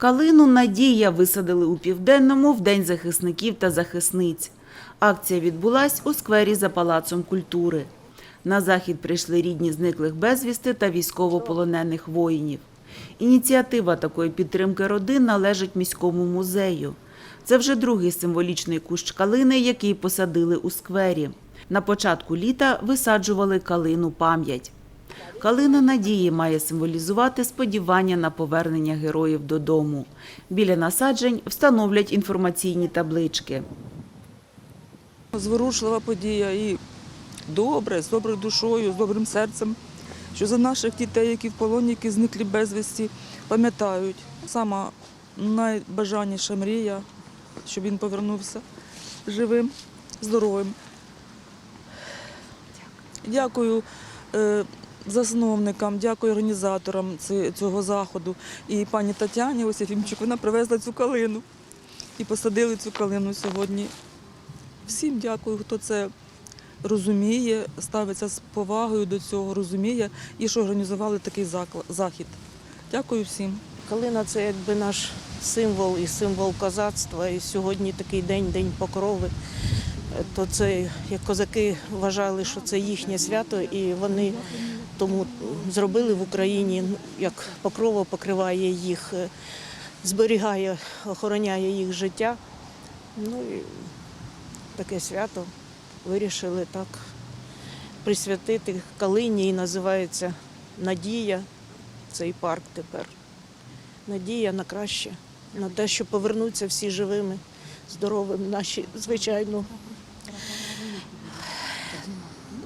Калину Надія висадили у південному в День захисників та захисниць. Акція відбулась у сквері за палацом культури. На захід прийшли рідні зниклих безвісти та військовополонених воїнів. Ініціатива такої підтримки родин належить міському музею. Це вже другий символічний кущ калини, який посадили у сквері. На початку літа висаджували калину пам'ять. Калина надії має символізувати сподівання на повернення героїв додому. Біля насаджень встановлять інформаційні таблички. Зворушлива подія і добре, з доброю душою, з добрим серцем, що за наших дітей, які в полоні, які зниклі безвісті, пам'ятають. Сама найбажаніша мрія, щоб він повернувся живим, здоровим. Дякую е, засновникам, дякую організаторам цього заходу. І пані Тетяні Осіфімчук, вона привезла цю калину і посадили цю калину сьогодні. Всім дякую, хто це розуміє, ставиться з повагою до цього, розуміє і що організували такий захід. Дякую всім. Калина це якби наш символ і символ козацтва. І сьогодні такий день, день покрови. То це як козаки вважали, що це їхнє свято, і вони тому зробили в Україні, ну, як покрова покриває їх, е, зберігає, охороняє їх життя. Ну і таке свято вирішили так присвятити калині і називається Надія. Цей парк тепер надія на краще, на те, що повернуться всі живими, здоровими. Наші, звичайно,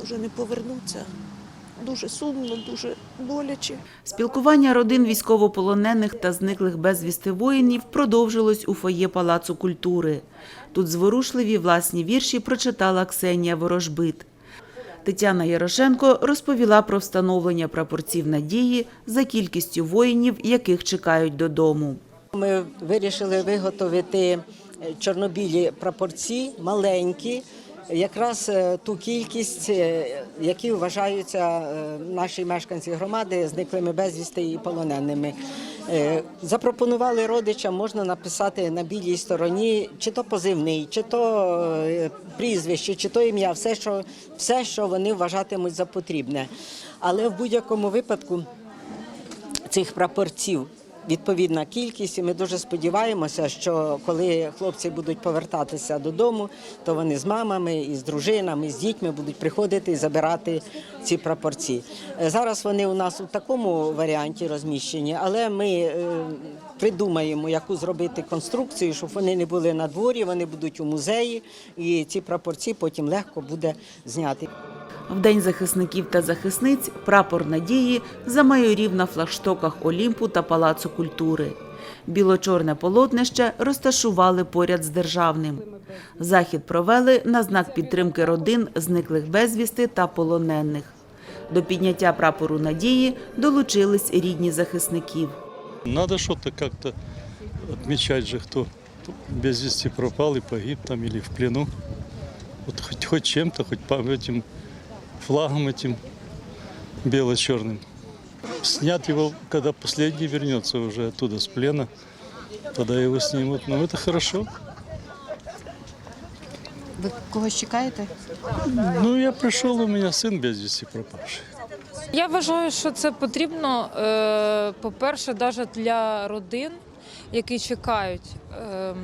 вже не повернуться. Дуже сумно, дуже боляче. Спілкування родин військовополонених та зниклих безвісти воїнів продовжилось у фоє Палацу культури. Тут зворушливі власні вірші прочитала Ксенія Ворожбит. Тетяна Ярошенко розповіла про встановлення прапорців надії за кількістю воїнів, яких чекають додому. Ми вирішили виготовити е, чорнобілі прапорці, маленькі, якраз е, ту кількість, е, які вважаються е, наші мешканці громади зниклими безвісти і полоненими. Запропонували родичам, можна написати на білій стороні, чи то позивний, чи то прізвище, чи то ім'я, все, що, все, що вони вважатимуть за потрібне. Але в будь-якому випадку цих прапорців відповідна кількість, і ми дуже сподіваємося, що коли хлопці будуть повертатися додому, то вони з мамами і з дружинами, і з дітьми будуть приходити і забирати ці прапорці. Е, Зараз вони у нас у такому варіанті розміщені, але ми е, придумаємо, яку зробити конструкцію, щоб вони не були на дворі, вони будуть у музеї, і ці прапорці потім легко буде зняти. В День захисників та захисниць прапор надії замайорів на флагштоках Олімпу та Палацу культури. Біло-чорне полотнище розташували поряд з державним. Захід провели на знак підтримки родин зниклих безвісти та полонених. До підняття прапору надії долучились рідні захисників. Надо что-то как-то отмечать же, кто без вести пропал и погиб там или в плену. Вот хоть, хоть чем-то, хоть по этим флагом этим бело-черным. Снят его, когда последний вернется уже оттуда с плена, тогда его снимут. Ну, это хорошо. Ви когось чекаєте? Ну, я пришел, у меня сын без вести пропавший. Я вважаю, що це потрібно, е, по-перше, навіть для родин, які чекають. е,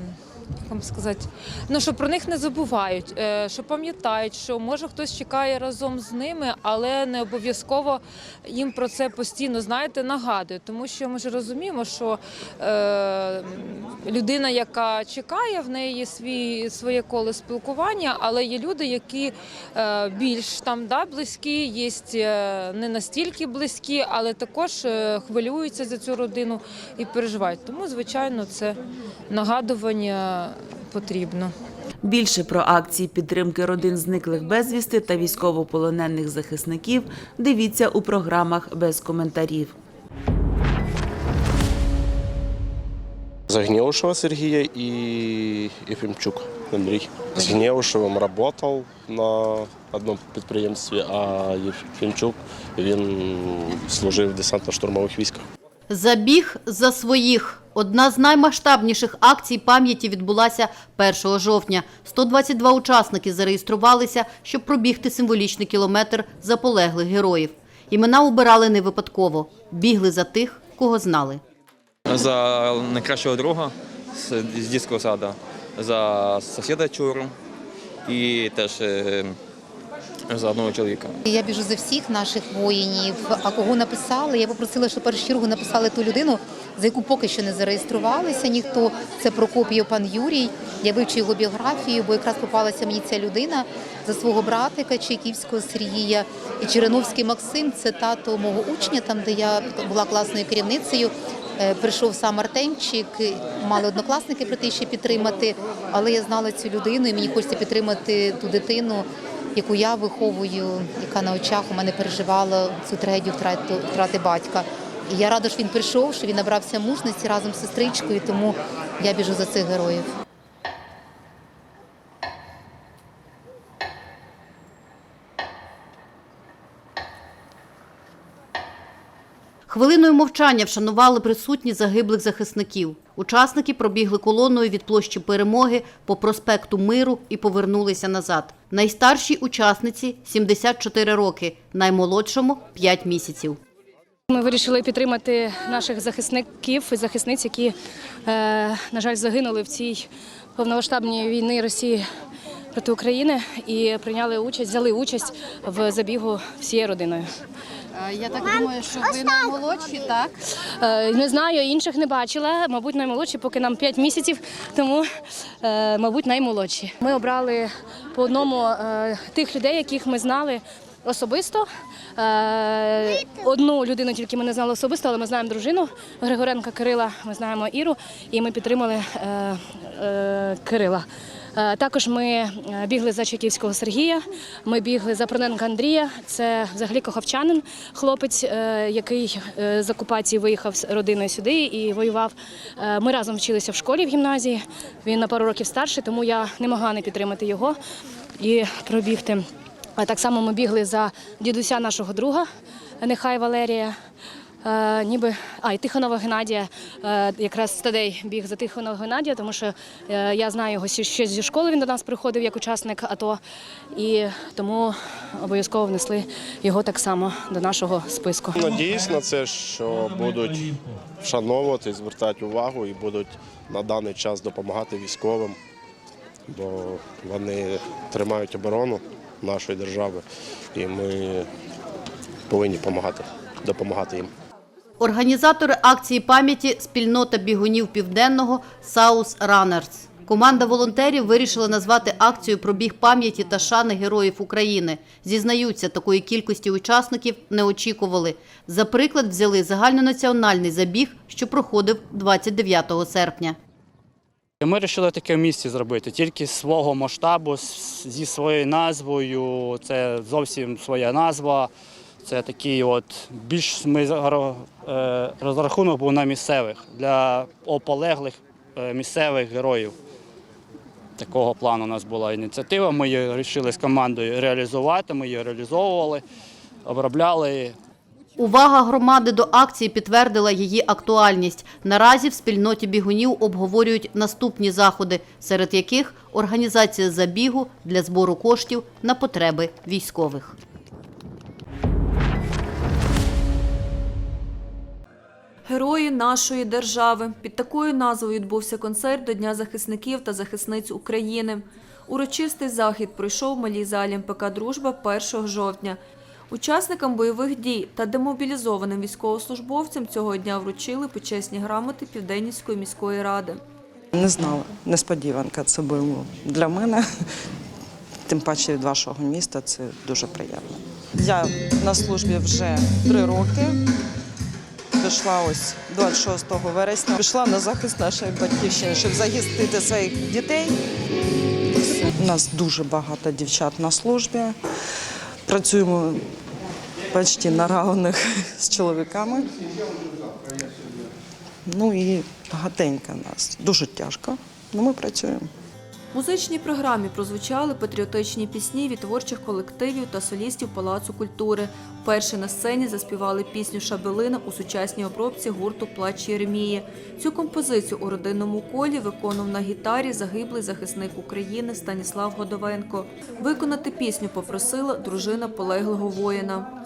Як вам сказати, ну що про них не забувають, е, що пам'ятають, що може хтось чекає разом з ними, але не обов'язково їм про це постійно знаєте, нагадує. Тому що ми ж розуміємо, що е, людина, яка чекає, в неї є свій своє коло спілкування, але є люди, які е, більш там да, близькі, є е, не настільки близькі, але також е, хвилюються за цю родину і переживають. Тому, звичайно, це нагадування потрібно. Більше про акції підтримки родин зниклих безвісти та військовополонених захисників дивіться у програмах без коментарів. Загневушева Сергея и Ефимчук Андрей. С Гневушевым работал на одному підприємстві, а Єфімчук він служив в десантно-штурмових військах. Забіг за своїх. Одна з наймасштабніших акцій пам'яті відбулася 1 жовтня. 122 учасники зареєструвалися, щоб пробігти символічний кілометр за полеглих героїв. Імена обирали не випадково. Бігли за тих, кого знали. За найкращого друга з, з дитячого саду, за сусіда Чуру і теж е, за одного чоловіка. Я біжу за всіх наших воїнів. А кого написали? Я попросила, щоб першу чергу написали ту людину, за яку поки що не зареєструвалися ніхто. Це Прокоп'єв пан Юрій. Я вивчу його біографію, бо якраз попалася мені ця людина за свого братика Чайківського Сергія. І Череновський Максим це тато мого учня, там де я була класною керівницею. Е, Прийшов сам Артемчик, мали однокласники прийти ще підтримати, але я знала цю людину, і мені хочеться підтримати ту дитину, яку я виховую, яка на очах у мене переживала цю трагедію втрати, втрати батька. І я рада, що він прийшов, що він набрався мужності разом з сестричкою, тому я біжу за цих героїв. Хвилиною мовчання вшанували присутні загиблих захисників. Учасники пробігли колоною від площі Перемоги по проспекту Миру і повернулися назад. Найстаршій учасниці 74 роки, наймолодшому 5 місяців. Ми вирішили підтримати наших захисників і захисниць, які, е, на жаль, загинули в цій повномасштабній війні Росії проти України і прийняли участь, взяли участь в забігу всією родиною. Я так думаю, що ви наймолодші, так? Е, Не знаю, інших не бачила. Мабуть, наймолодші, поки нам 5 місяців, тому, е, мабуть, наймолодші. Ми обрали по одному е, тих людей, яких ми знали особисто. Е, Одну людину тільки ми не знали особисто, але ми знаємо дружину Григоренка Кирила, ми знаємо Іру, і ми підтримали е, е, Кирила. Е, Також ми е, бігли за Чайківського Сергія, ми бігли за Проненка Андрія. Це взагалі кохавчанин, хлопець, е, який з окупації виїхав з родиною сюди і воював. Ми разом вчилися в школі в гімназії. Він на пару років старший, тому я не могла не підтримати його і пробігти. Так само ми бігли за дідуся нашого друга, нехай Валерія. Е, ніби а і Тихонова Геннадія, е, якраз Стадей біг за Тихонова Геннадія, тому що е, я знаю його ще- зі школи. Він до нас приходив як учасник АТО, і тому обов'язково внесли його так само до нашого списку. Надіюсь на це, що будуть вшановувати, звертати увагу і будуть на даний час допомагати військовим, бо вони тримають оборону нашої держави, і ми повинні допомагати, допомагати їм. Організатори акції пам'яті спільнота бігунів південного Саус Ранерс. Команда волонтерів вирішила назвати акцію пробіг пам'яті та шани героїв України. Зізнаються, такої кількості учасників не очікували. За приклад взяли загальнонаціональний забіг, що проходив 29 серпня. Ми вирішили таке в місті зробити, тільки з свого масштабу, зі своєю назвою. Це зовсім своя назва. Це такий от більш ми е, розрахунок був на місцевих для ополеглих е, місцевих героїв. Такого плану у нас була ініціатива. Ми її вирішили з командою реалізувати. Ми її реалізовували, обробляли. Увага громади до акції підтвердила її актуальність. Наразі в спільноті бігунів обговорюють наступні заходи, серед яких організація забігу для збору коштів на потреби військових. Герої нашої держави. Під такою назвою відбувся концерт до Дня захисників та захисниць України. Урочистий захід пройшов в малій залі МПК Дружба 1 жовтня. Учасникам бойових дій та демобілізованим військовослужбовцям цього дня вручили почесні грамоти Південнівської міської ради. Не знала, несподіванка це було для мене. Тим паче від вашого міста це дуже приємно. Я на службі вже три роки. Пішла ось 26 вересня. Пішла на захист нашої батьківщини, щоб захистити своїх дітей. У нас дуже багато дівчат на службі. Працюємо почти на равних з чоловіками. Ну і багатенько нас. Дуже тяжко, але ми працюємо. Музичній програмі прозвучали патріотичні пісні від творчих колективів та солістів Палацу культури. Вперше на сцені заспівали пісню Шабелина у сучасній обробці гурту Плач Єремії. Цю композицію у родинному колі виконав на гітарі загиблий захисник України Станіслав Годовенко. Виконати пісню попросила дружина полеглого воїна.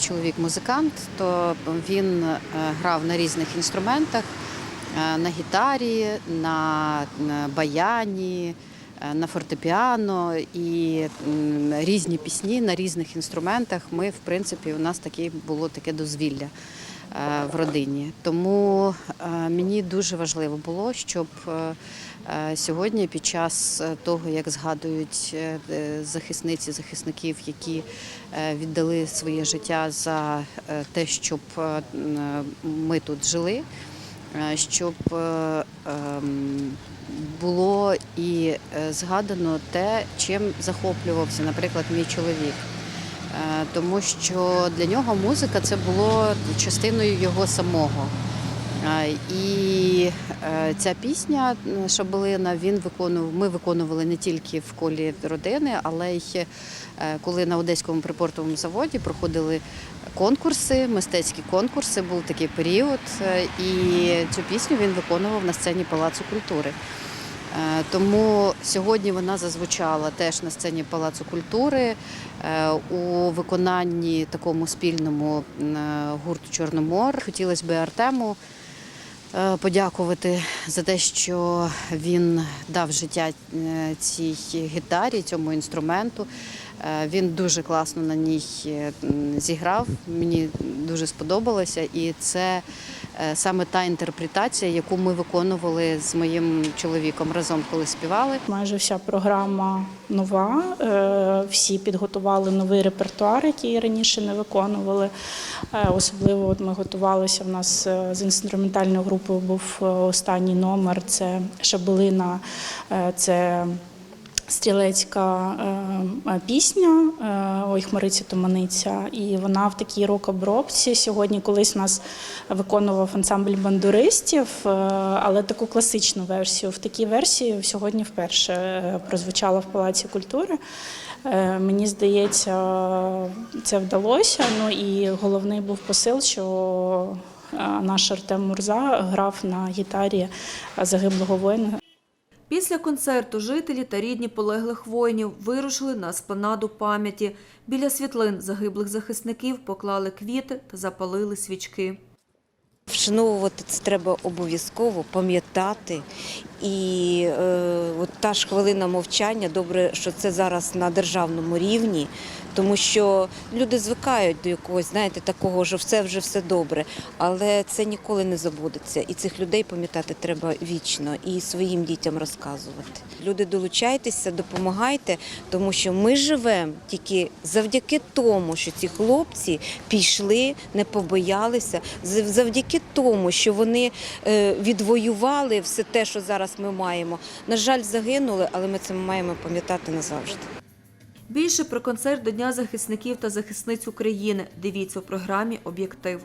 Чоловік музикант, то він е, грав на різних інструментах, е, на гітарі, на баяні, е, на фортепіано і різні пісні на різних інструментах. Ми, в принципі, у нас таке було таке дозвілля в родині. Тому е, мені дуже важливо було, щоб е, е, сьогодні, під час е, того, як згадують е, е, захисниці, захисників, які е, віддали своє життя за е, те, щоб е, ми тут жили, е, щоб е, ем, було і е, згадано те, чим захоплювався, наприклад, мій чоловік. Е, Тому що для нього музика це було частиною його самого. Е, І е, ця пісня Шабелина він виконував. Ми виконували не тільки в колі родини, але й коли на одеському припортовому заводі проходили конкурси, мистецькі конкурси. Був такий період, і цю пісню він виконував на сцені Палацу культури. Е, Тому сьогодні вона зазвучала теж на сцені Палацу культури е, у виконанні такому спільному е, гурту Чорномор. Хотілося би Артему подякувати за те, що він дав життя цій гітарі, цьому інструменту. Е, Він дуже класно на ній е, зіграв. Мені дуже сподобалося, і це е, саме та інтерпретація, яку ми виконували з моїм чоловіком разом, коли співали. Майже вся програма нова. Всі підготували новий репертуар, який раніше не виконували. Особливо от ми готувалися. В нас з інструментальною групою був останній номер. Це Шабелина, це стрілецька е, пісня е, Ой, хмариця туманиця. І вона в такій рок-обробці. Сьогодні колись нас виконував ансамбль бандуристів, е, але таку класичну версію. В такій версії сьогодні вперше прозвучала в Палаці культури. Мені здається, це вдалося. Ну і головний був посил, що наш Артем Мурза грав на гітарі загиблого воїна Після концерту жителі та рідні полеглих воїнів вирушили на еспланаду пам'яті. Біля світлин загиблих захисників поклали квіти та запалили свічки. Вшановувати це треба обов'язково, пам'ятати. І е, от та ж хвилина мовчання, добре, що це зараз на державному рівні, тому що люди звикають до якогось, знаєте, такого, що все вже все добре. Але це ніколи не забудеться. І цих людей пам'ятати треба вічно і своїм дітям розказувати. Люди долучайтеся, допомагайте, тому що ми живемо тільки завдяки тому, що ці хлопці пішли, не побоялися, завдяки тому, що вони е, відвоювали все те, що зараз ми маємо. На жаль, загинули, але ми це маємо пам'ятати назавжди. Більше про концерт до Дня захисників та захисниць України дивіться у програмі Об'єктив.